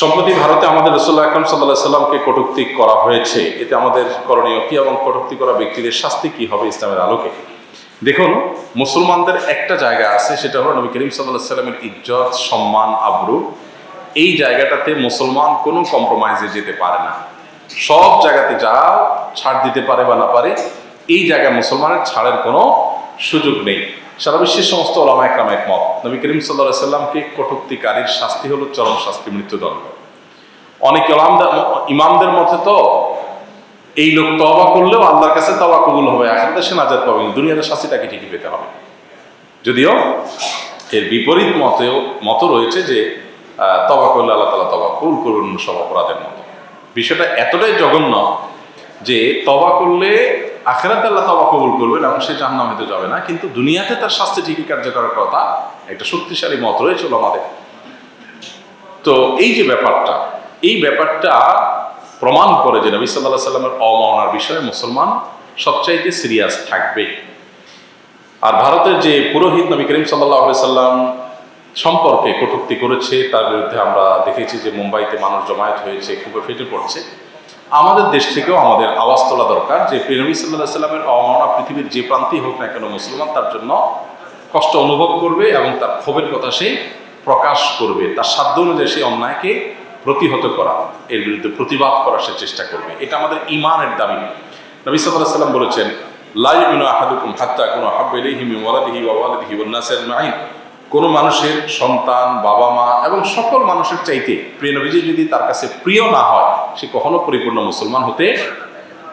সম্প্রতি ভারতে আমাদের রসুল্লাহ আকরম সাল্লাহ সাল্লামকে কটূক্তি করা হয়েছে। এতে আমাদের করণীয় কি এবং কটূক্তি করা ব্যক্তিদের শাস্তি কী হবে ইসলামের আলোকে? দেখুন, মুসলমানদের একটা জায়গা আছে, সেটা হলো নবী করিম সাল্লাহ সাল্লামের ইজ্জত, সম্মান, আবরু। এই জায়গাটাতে মুসলমান কোনো কম্প্রোমাইজে যেতে পারে না। সব জায়গাতে যা ছাড় দিতে পারে বা না পারে, এই জায়গায় মুসলমানের ছাড়ের কোনো সুযোগ নেই। সারা বিশ্বের সমস্ত ওলামা একরাম একমত। নবী করিম সাল্লাহ সাল্লামকে কটুক্তিকারীর শাস্তি হলো চরম শাস্তি মৃত্যুদণ্ড। অনেক ইমামদের মতে তো এই লোক তবা করলেও আল্লাহর কাছে তবা কবুল হবে এখন দেশে নাজাদ পাবেন দুনিয়ার শাস্তিটাকে ঠিকই পেতে হবে। যদিও এর বিপরীত মতেও মত রয়েছে যে তবা করলে আল্লাহ তালা তবা কবুল করবেন সব অপরাধের মতো। বিষয়টা এতটাই জঘন্য যে তবা করলে আখেরাত আল্লাহ তবা কবুল করবেন এবং সে জাহান্নাম হতে যাবে না। কিন্তু দুনিয়াতে তার শাস্তি ঠিকই কার্যকর কথা, একটা শক্তিশালী মত রয়েছিল আমাদের তো এই যে ব্যাপারটা, এই ব্যাপারটা প্রমাণ করে যে নবী সাল্লাহ সাল্লামের অমানার বিষয়ে মুসলমান সবচাইতে সিরিয়াস থাকবে। আর ভারতের যে পুরোহিত নবী করিম সাল্লাহ সাল্লাম সম্পর্কে কটূক্তি করেছে, তার বিরুদ্ধে আমরা দেখেছি যে মুম্বাইতে মানুষ জমায়েত হয়েছে খুবই ফেটে পড়ছে। আমাদের দেশ থেকেও আমাদের আওয়াজ তোলা দরকার যে প্রেনবী সাল্লাহ সাল্লামের অমানা পৃথিবীর যে প্রান্তেই হোক না কেন মুসলমান তার জন্য কষ্ট অনুভব করবে এবং তার ক্ষোভের কথা সে প্রকাশ করবে। তার সাধ্য অনুযায়ী সেই অন্যায়কে প্রতিহত করা, এর বিরুদ্ধে প্রতিবাদ করার সে চেষ্টা করবে। এটা আমাদের ইমানের দাবি। নবী সাল্লাহ সাল্লাম বলেছেন কোনো মানুষের সন্তান বাবা মা এবং সকল মানুষের চাইতে প্রিয় নবীজি যদি তার কাছে প্রিয় না হয় সে কখনো পরিপূর্ণ মুসলমান হতে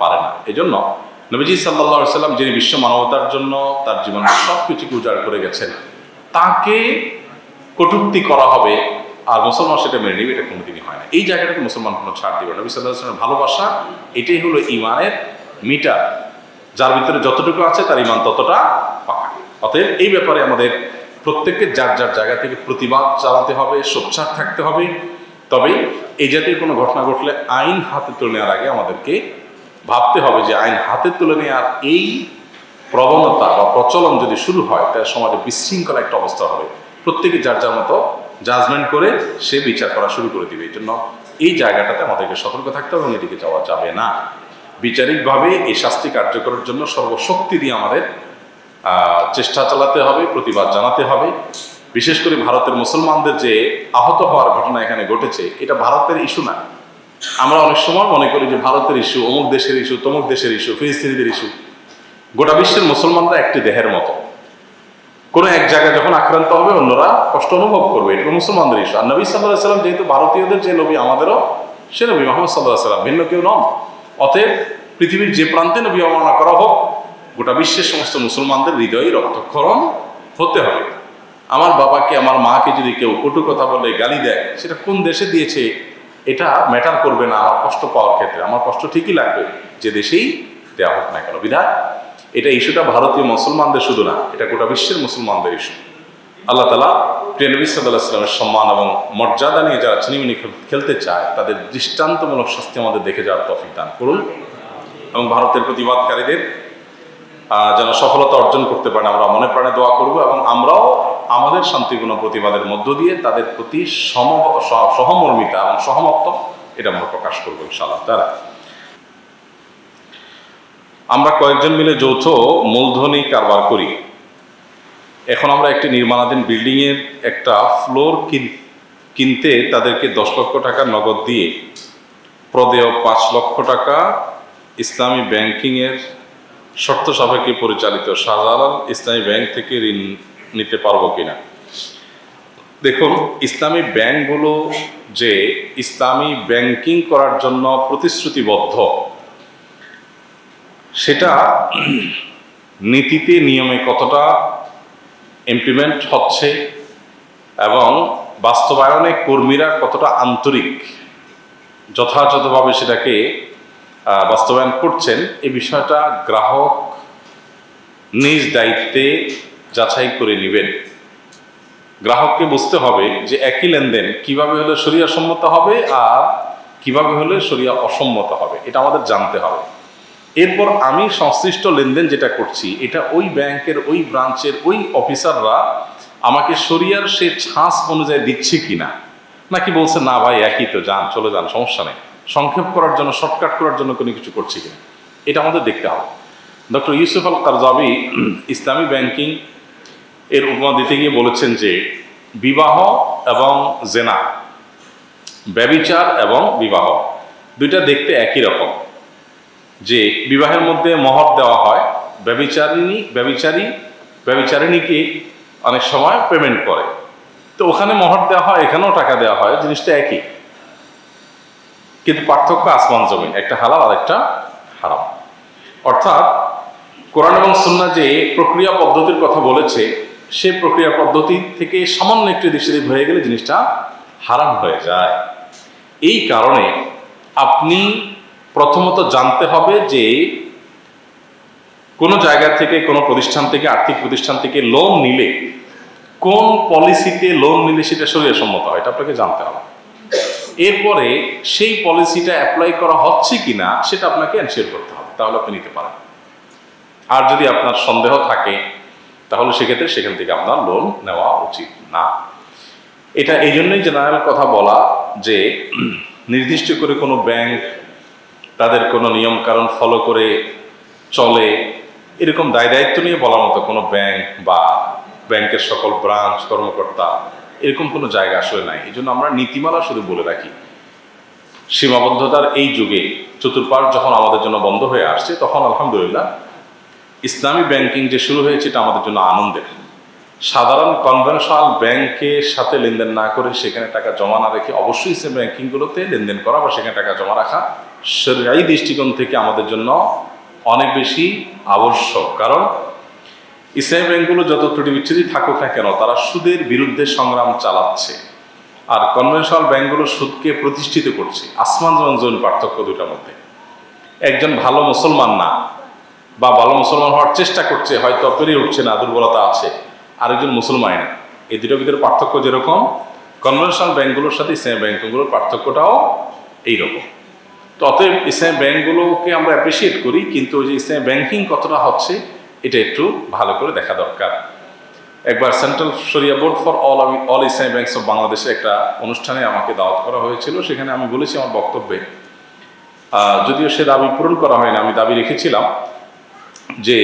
পারে না। এজন্য নবীজি সাল্লাহ সাল্লাম যিনি বিশ্ব মানবতার জন্য তার জীবন সব কিছুকে উজাড় করে গেছেন, তাকে কটূক্তি করা হবে আর মুসলমান সেটা মেনে নেবে, এটা কোনোদিনই হয় না। এই জায়গাটাকে মুসলমান কোনো ছাড় দিবে নবী সাল্লাহ ভালোবাসা, এটাই হলো ইমানের মিটার। যার ভিতরে যতটুকু আছে তার ইমান ততটা পাকা। অতএব এই ব্যাপারে আমাদের প্রত্যেককে যার যার জায়গা থেকে প্রতিবাদ চালাতে হবে, সোচ্চার থাকতে হবে। তবে এই জাতীয় কোনো ঘটনা ঘটলে আইন হাতে তুলে নেওয়ার আগে আমাদেরকে ভাবতে হবে যে আইন হাতে তুলে নেওয়ার এই প্রবণতা বা প্রচলন যদি শুরু হয়, তাহলে সমাজে বিশৃঙ্খলা একটা অবস্থা হবে। প্রত্যেকে যার যার মতো জাজমেন্ট করে সে বিচার করা শুরু করে দিবে। এই জন্য এই জায়গাটাতে আমাদেরকে সতর্ক থাকতে হবে এবং এদিকে যাওয়া যাবে না। বিচারিকভাবে এই শাস্তি কার্যকরের জন্য সর্বশক্তি দিয়ে আমাদের চেষ্টা চালাতে হবে, প্রতিবাদ জানাতে হবে। বিশেষ করে ভারতের মুসলমানদের যে আহত হওয়ার ঘটনা এখানে ঘটেছে, এটা ভারতের ইস্যু না। আমরা অনেক সময় মনে করি যে ভারতের ইস্যু, অমুক দেশের ইস্যু, তমুক দেশের ইস্যু, ফিলিস্তিনিদের ইস্যু। গোটা বিশ্বের মুসলমানরা একটি দেহের মতো। কোনো এক জায়গায় যখন আক্রান্ত হবে, অন্যরা কষ্ট অনুভব করবে, এটা মুসলমানদের ইস্যু। আর নবী সাল্লাহ সাল্লাম যেহেতু ভারতীয়দের যে নবী, আমাদেরও সে নবী মোহাম্মদ সাল্লাহ সাল্লাম, ভিন্ন কেউ নন। অতএব পৃথিবীর যে প্রান্তে নবী অবমাননা করা হোক, গোটা বিশ্বের সমস্ত মুসলমানদের হৃদয়ে রক্তক্ষরণ হতে হবে। আমার বাবাকে, আমার মাকে যদি কেউ কটু কথা বলে, গালি দেয়, সেটা কোন দেশে দিয়েছে, এটা ম্যাটার করবে না আমার কষ্ট পাওয়ার ক্ষেত্রে। আমার কষ্ট ঠিকই লাগবে, যে দেশেই দেওয়া হোক না কেন। বিধায়, এটা ইস্যুটা ভারতীয় মুসলমানদের শুধু না, এটা গোটা বিশ্বের মুসলমানদের ইস্যু। আল্লাহ তালা প্রিয় নবী সাল্লাহ সাল্লামের সম্মান এবং মর্যাদা নিয়ে যারা চিনিমিনি খেল- খেলতে চায়, তাদের দৃষ্টান্তমূলক শাস্তি আমাদের দেখে যাওয়ার তফিক দান করুন এবং ভারতের প্রতিবাদকারীদের যেন সফলতা অর্জন করতে পারেন, আমরা মনে প্রাণে দোয়া করব এবং আমরাও আমাদের শান্তিপূর্ণ প্রতিবাদের মধ্য দিয়ে তাদের প্রতি সম সহমর্মিতা এবং সহমত্ব, এটা আমরা প্রকাশ করব ইনশাআল্লাহ। তারা আমরা কয়েকজন মিলে যৌথ মূলধনী কারবার করি। এখন আমরা একটি নির্মাণাধীন বিল্ডিংয়ের একটা ফ্লোর কিন- কিনতে তাদেরকে দশ লক্ষ টাকা নগদ দিয়ে, প্রদেয় পাঁচ লক্ষ টাকা ইসলামী ব্যাংকিংয়ের শর্ত সাপেক্ষে পরিচালিত শাহজালাল ইসলামী ব্যাংক থেকে ঋণ নিতে পারব কিনা। দেখুন, ইসলামী ব্যাংকগুলো যে ইসলামী ব্যাংকিং করার জন্য প্রতিশ্রুতিবদ্ধ, সেটা নীতিতে, নিয়মে কতটা ইমপ্লিমেন্ট হচ্ছে এবং বাস্তবায়নে কর্মীরা কতটা আন্তরিক, যথাযথভাবে সেটাকে বাস্তবায়ন করছেন, এ বিষয়টা গ্রাহক নিজ দায়িত্বে যাচাই করে নেবেন। গ্রাহককে বুঝতে হবে যে একই লেনদেন কীভাবে হলে সরিয়া সম্মত হবে আর কীভাবে হলে সরিয়া অসম্মত হবে। এটা আমাদের জানতে হবে। এরপর আমি সংশ্লিষ্ট লেনদেন যেটা করছি, এটা ওই ব্যাংকের, ওই ব্রাঞ্চের, ওই অফিসাররা আমাকে সরিয়ার সে ছাঁচ অনুযায়ী দিচ্ছে কিনা, নাকি বলছে, না ভাই, একই তো, যান, চলে যান, সমস্যা নেই। সংক্ষেপ করার জন্য, শর্টকাট করার জন্য কোনো কিছু করছে কিনা? এটা আমাদের দেখতে হবে। ডক্টর ইউসুফ আল কারজাবি ইসলামী ব্যাংকিং এর উপমা দিতে গিয়ে বলেছেন যে, বিবাহ এবং জেনা, ব্যবিচার এবং বিবাহ, দুইটা দেখতে একই রকম। যে, বিবাহের মধ্যে মহর দেওয়া হয়, ব্যবিচারিণী, ব্যবিচারী, ব্যবিচারিণীকে অনেক সময় পেমেন্ট করে। তো ওখানে মহর দেওয়া হয়, এখানেও টাকা দেওয়া হয়, জিনিসটা একই। কিন্তু পার্থক্য আসমান জমিন, একটা হালাল আর একটা হারাম। অর্থাৎ কোরআন এবং সুন্না যে প্রক্রিয়া পদ্ধতির কথা বলেছে সে প্রক্রিয়া পদ্ধতি থেকে সামান্য একটু দিশারিফ হয়ে গেলে জিনিসটা হারাম হয়ে যায়। এই কারণে আপনি প্রথমত জানতে হবে যে কোনো জায়গা থেকে, কোনো প্রতিষ্ঠান থেকে, আর্থিক প্রতিষ্ঠান থেকে লোন নিলে কোন পলিসিতে লোন নিলে সেটা শরীর সম্মত হয়, এটা আপনাকে জানতে হবে। এরপরে সেই পলিসিটা অ্যাপ্লাই করা হচ্ছে কিনা সেটা আপনাকে এনশিওর করতে হবে, তাহলে আপনি নিতে পারেন। আর যদি আপনার সন্দেহ থাকে তাহলে সেক্ষেত্রে সেখান থেকে আপনার লোন নেওয়া উচিত না। এটা এই জন্যই জেনারেল কথা বলা যে, নির্দিষ্ট করে কোনো ব্যাংক তাদের কোনো নিয়ম কারণ ফলো করে চলে, এরকম দায় দায়িত্ব নিয়ে বলার মতো কোনো ব্যাংক বা ব্যাংকের সকল ব্রাঞ্চ কর্মকর্তা এরকম কোনো জায়গা আসলে নাই। এই জন্য আমরা নীতিমালা শুধু বলে রাখি, সীমাবদ্ধতার এই যুগে চতুর্পাঠ যখন আমাদের জন্য বন্ধ হয়ে আসছে, তখন আলহামদুলিল্লাহ ইসলামী ব্যাংকিং যে শুরু হয়েছে, এটা আমাদের জন্য আনন্দের। সাধারণ কনভেনশনাল ব্যাংকের সাথে লেনদেন না করে সেখানে টাকা জমা না রেখে অবশ্যই ইসলামী ব্যাংকিংগুলোতে লেনদেন করা বা সেখানে টাকা জমা রাখা সেরাই দৃষ্টিকোণ থেকে আমাদের জন্য অনেক বেশি আবশ্যক। কারণ ইসলামী ব্যাংকগুলো যত ত্রুটি বিচ্ছুতি থাকুক না কেন, তারা সুদের বিরুদ্ধে সংগ্রাম চালাচ্ছে। আর কনভেনশনাল ব্যাংকগুলো সুদকে প্রতিষ্ঠিত করছে। আসমান জৈন পার্থক্য দুটার মধ্যে। একজন ভালো মুসলমান না বা ভালো মুসলমান হওয়ার চেষ্টা করছে, হয়তো পেরে উঠছে না, দুর্বলতা আছে, আরেকজন মুসলমান না। এই দুটোর ভিতরে পার্থক্য যেরকম কনভেনশনাল ব্যাংকগুলোর সাথে ইসলামী ব্যাংকগুলোর পার্থক্যটাও এইরকম। তো অতএব ইসলামী ব্যাংকগুলোকে আমরা অ্যাপ্রিসিয়েট করি, কিন্তু ওই যে ইসলামী ব্যাংকিং কতটা হচ্ছে, এটা একটু ভালো করে দেখা দরকার। একবার central Shariah board for all all Islami banks of বাংলাদেশে একটা অনুষ্ঠানে আমাকে দাওয়াত করা হয়েছিল, সেখানে আমি বলেছি আমার বক্তব্যে। যদিও সে দাবি পূরণ করা হয়নি, আমি দাবি রেখেছিলাম যে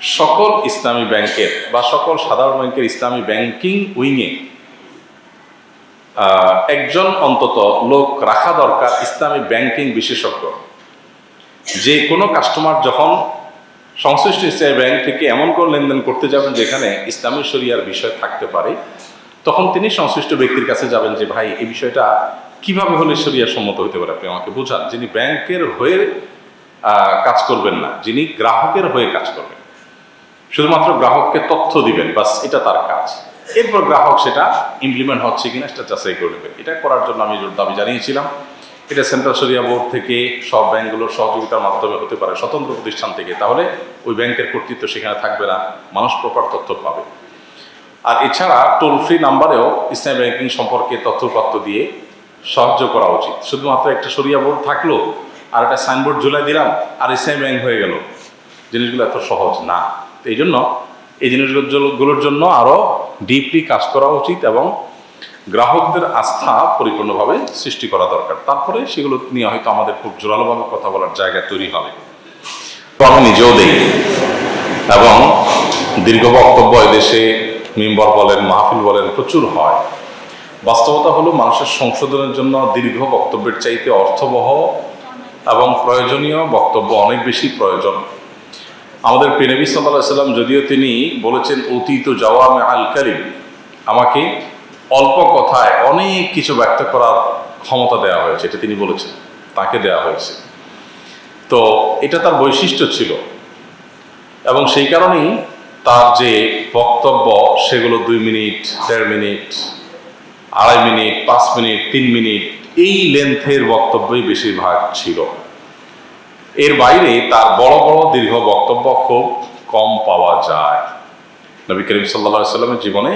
সকল ইসলামী ব্যাংকের বা সকল সাধারণ ব্যাংকের ইসলামী ব্যাংকিং উইংয়ে একজন অন্তত লোক রাখা দরকার ইসলামী ব্যাংকিং বিশেষজ্ঞ। যে কোনো কাস্টমার যখন সংশ্লিষ্ট ইসলামী ব্যাংক থেকে এমন কোনো লেনদেন করতে যাবেন যেখানে ইসলামী শরিয়ার বিষয় থাকতে পারে, তখন তিনি সংশ্লিষ্ট ব্যক্তির কাছে যাবেন যে, ভাই, এই বিষয়টা কীভাবে হলে শরিয়ার সম্মত হতে পারে? আপনি আমাকে বোঝান। যিনি ব্যাংকের হয়ে কাজ করবেন না। যিনি গ্রাহকের হয়ে কাজ করবেন। শুধুমাত্র গ্রাহককে তথ্য দিবেন, বাস এটা তার কাজ। এরপর গ্রাহক সেটা ইমপ্লিমেন্ট হচ্ছে কিনা সেটা যাচাই করে নেবেন এটা করার জন্য আমি জোর দাবি জানিয়েছিলাম। এটা সেন্ট্রাল শরিয়া বোর্ড থেকে সব ব্যাংকগুলোর সহযোগিতার মাধ্যমে হতে পারে, স্বতন্ত্র প্রতিষ্ঠান থেকে। তাহলে ওই ব্যাংকের কর্তৃত্ব সেখানে থাকবে না, মানুষ প্রপার তথ্য পাবে। আর এছাড়া টোল ফ্রি নাম্বারেও ইসলাম ব্যাংকিং সম্পর্কে তথ্যপত্র দিয়ে সাহায্য করা উচিত। শুধুমাত্র একটা সরিয়া বোর্ড থাকল আর একটা সাইনবোর্ড ঝুলাই দিলাম, আর ইসলাম ব্যাংক হয়ে গেল। জিনিসগুলো এত সহজ না। এই জন্য এই জিনিসগুলোর জন্য আরও ডিপলি কাজ করা উচিত এবং গ্রাহকদের আস্থা পরিপূর্ণভাবে সৃষ্টি করা দরকার। তারপরে সেগুলো নিয়ে হয়তো আমাদের খুব জোরালোভাবে কথা বলার জায়গা তৈরি হবে। তো আমি নিজেও দেই এবং দীর্ঘ বক্তব্য এদেশে মেম্বার বলেন, মাহফিল বলেন, প্রচুর হয়। বাস্তবতা হলো মানুষের সংশোধনের জন্য দীর্ঘ বক্তব্যের চাইতে অর্থবহ এবং প্রয়োজনীয় বক্তব্য অনেক বেশি প্রয়োজন। আমাদের প্রেনবী সাল্লাহ সাল্লাম যদিও তিনি বলেছেন, অতীত জওয়ামে আল কারিম আমাকে অল্প কথায় অনেক কিছু ব্যক্ত করার ক্ষমতা দেওয়া হয়েছে, এটা তিনি বলেছেন, তাকে দেওয়া হয়েছে। তো এটা তার বৈশিষ্ট্য ছিল। এবং সেই কারণেই তার যে বক্তব্য, সেগুলো দুই মিনিট, দেড় মিনিট, আড়াই মিনিট, পাঁচ মিনিট, তিন মিনিট এই লেন্থের বক্তব্যই বেশিরভাগ ছিল। এর বাইরে তার বড় বড় দীর্ঘ বক্তব্য খুব কম পাওয়া যায়। নবী করিম সাল্লা সাল্লামের জীবনে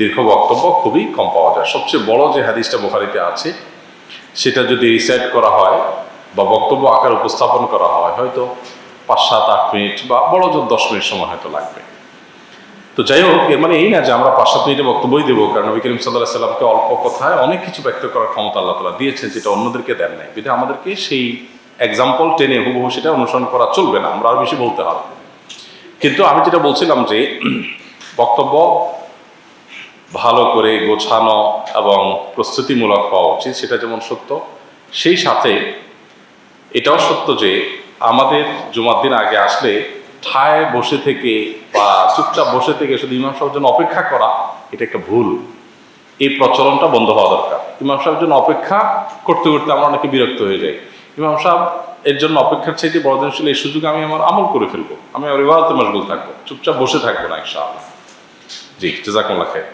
দীর্ঘ বক্তব্য খুবই কম পাওয়া যায়। সবচেয়ে বড় যে হাদিসটা বোখারিতে আছে, সেটা যদি রিসাইট করা হয় বা বক্তব্য আকার উপস্থাপন করা হয়, হয়তো পাঁচ সাত আট মিনিট বা বড় জোর দশ মিনিট সময় হয়তো লাগবে। তো যাই হোক, এর মানে এই না যে আমরা সাত মিনিটে বক্তব্যই দেবো, কারণ নবী করিম সাল্লাহ সাল্লামকে অল্প কথায় অনেক কিছু ব্যক্ত করার ক্ষমতা আল্লাহ তালা দিয়েছেন, যেটা অন্যদেরকে দেন নাই। বিধে আমাদেরকে সেই এক্সাম্পল টেনে হুবহু সেটা অনুসরণ করা চলবে না, আমরা আরও বেশি বলতে হবে। কিন্তু আমি যেটা বলছিলাম যে, বক্তব্য ভালো করে গোছানো এবং প্রস্তুতিমূলক হওয়া উচিত, সেটা যেমন সত্য, সেই সাথে এটাও সত্য যে আমাদের জুমার দিন আগে আসলে ঠায় বসে থেকে বা চুপচাপ বসে থেকে শুধু ইমাম সাহেবের জন্য অপেক্ষা করা, এটা একটা ভুল। এই প্রচলনটা বন্ধ হওয়া দরকার। ইমাম সাহেবের জন্য অপেক্ষা করতে করতে আমরা অনেকে বিরক্ত হয়ে যাই। ইমাম সাহেব এর জন্য অপেক্ষার চাইতে বড় দিন ছিল এই সুযোগে আমি আমার আমল করে ফেলব। আমি আমার ইবাদতে মশগুল থাকব। চুপচাপ বসে থাকব না, ইনশাআল্লাহ। জি জাজাকুল্লাহ খাই